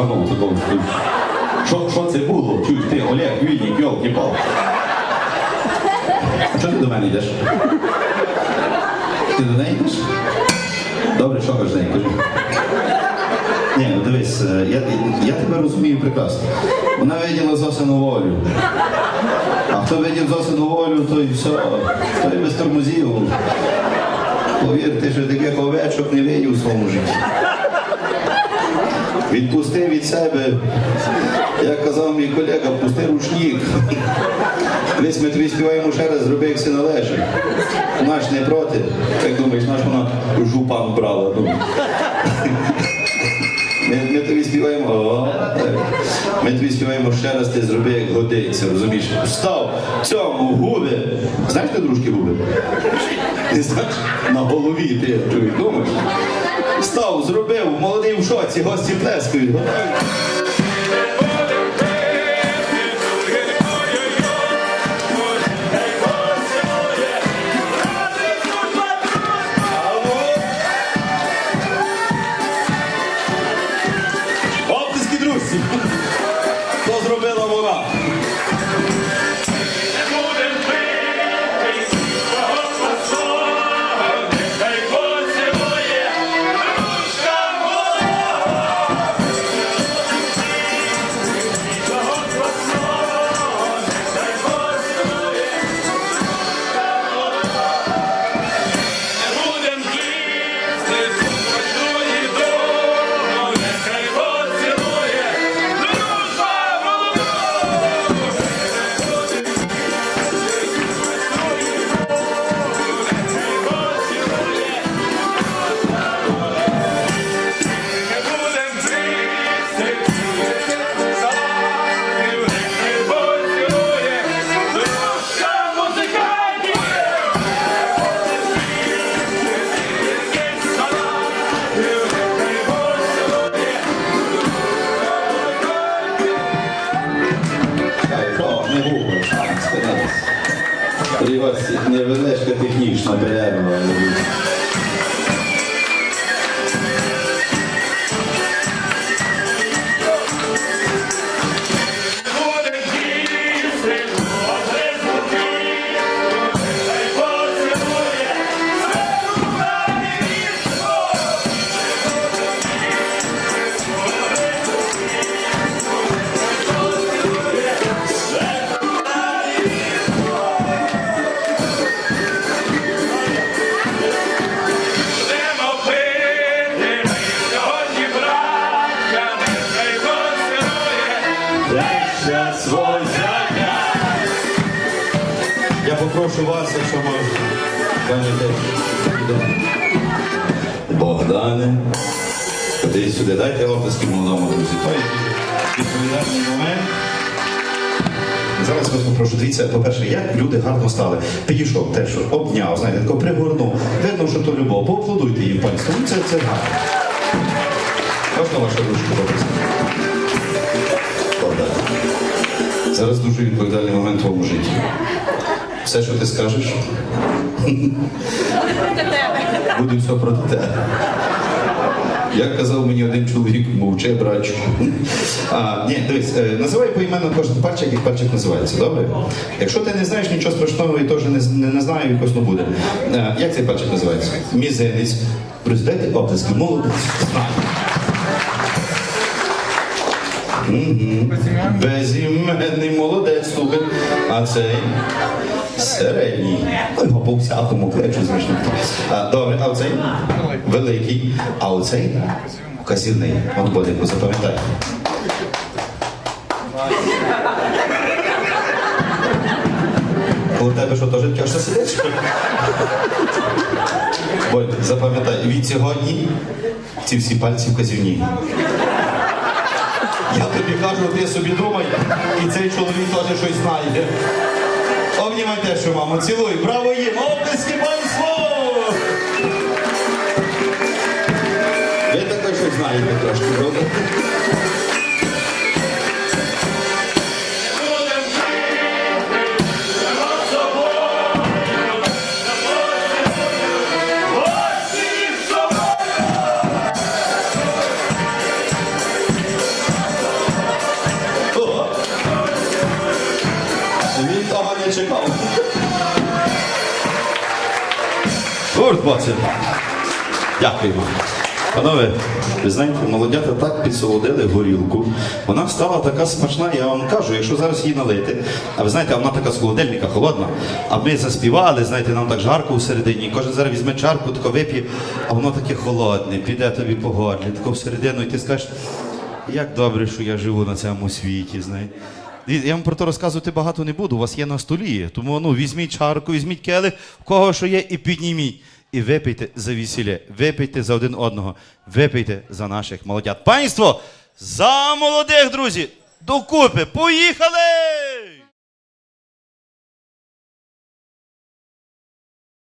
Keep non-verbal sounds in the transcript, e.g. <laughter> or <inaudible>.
Що психанув такого? Що, що це було? Чуєш ти, Олег, Вінник, йолки пал Чого ти до мене йдеш? Ти до неї йдеш? Добре, що кажеш неї? Ні, ну дивись, е, я, я тебе розумію прекрасно. Вона виділа Зосину волю. А хто видів Зосину волю, то і все, то і без тормозів. Повірте, що таких овечок не видів у своєму житті. Відпусти від себе, як казав мій колега, пусти ручник. Десь ми тобі співаємо ще раз, зроби, як все належить. Наш не проти. Як думаєш, наш вона жупан брала. Ми, ми тобі співаємо. О, ми тобі співаємо ще раз, ти зроби, як годиться, розумієш? Встав цьому губи. Знаєш, ти дружки губи? Ти знаєш, на голові ти чуєш, думаєш? Встав, зробив, молодий в шоці, гості плескають. <laughs> Gracias. Спинились. Привоз невеличка технічна перерва. Я попрошу вас, якщо. Пані теж. Богдане. Ходи сюди, дайте оплески молодому друзі. То є відповідальний момент. Зараз вас попрошу, дивіться, по-перше, як люди гарно стали. Підійшов теж, обняв, знаєте, тако пригорнув. Видно, що то любов. Поаплодуйте їм, панство. Ну, це, це гарно. Можна вашу ручку попросити? Зараз дуже відповідальний момент в твоєму житті. Все, що ти скажеш, буде все проти тебе. Як казав мені один чоловік, мовчи, брачу. А, ні, дивись, е, називай поіменно кожен пальчик, як пальчик називається, добре? Якщо ти не знаєш нічого страшного і теж не, не, не знаю, якось не буде. Е, як цей пальчик називається? Мізинець. Друзі, дайте оплески, молодець. Безіменний молодець, слухай. А цей середній. Ой, його по всякому клечу зручно. А, добре, а оцей великий, а оцей вказівний. От буде, запам'ятай. У тебе що теж тяжко сидиш? Боль, запам'ятай, від сьогодні ці всі пальці вказівні. Я тобі кажу, ти собі думай, і цей чоловік теж щось знає. Обнімайте, що цілуй. Браво їм! Оплески панство! Ви також щось знаєте трошки, правда? Гурт Боцин. Дякуємо. Панове, ви знаєте, молодята так підсолодили горілку. Вона стала така смачна, я вам кажу, якщо зараз її налити, а ви знаєте, вона така з холодильника холодна, а ми заспівали, знаєте, нам так жарко всередині. Кожен зараз візьме чарку, тако вип'є, а воно таке холодне, піде тобі по горлі, тако всередину, і ти скажеш, як добре, що я живу на цьому світі. знаєте. Я вам про то розказувати багато не буду, у вас є на столі. Тому ну, візьміть чарку, візьміть келих, в кого що є, і підніміть. І випийте за весілля, випийте за один одного, випийте за наших молодят. Панство, за молодих, друзі! Докупи! Поїхали!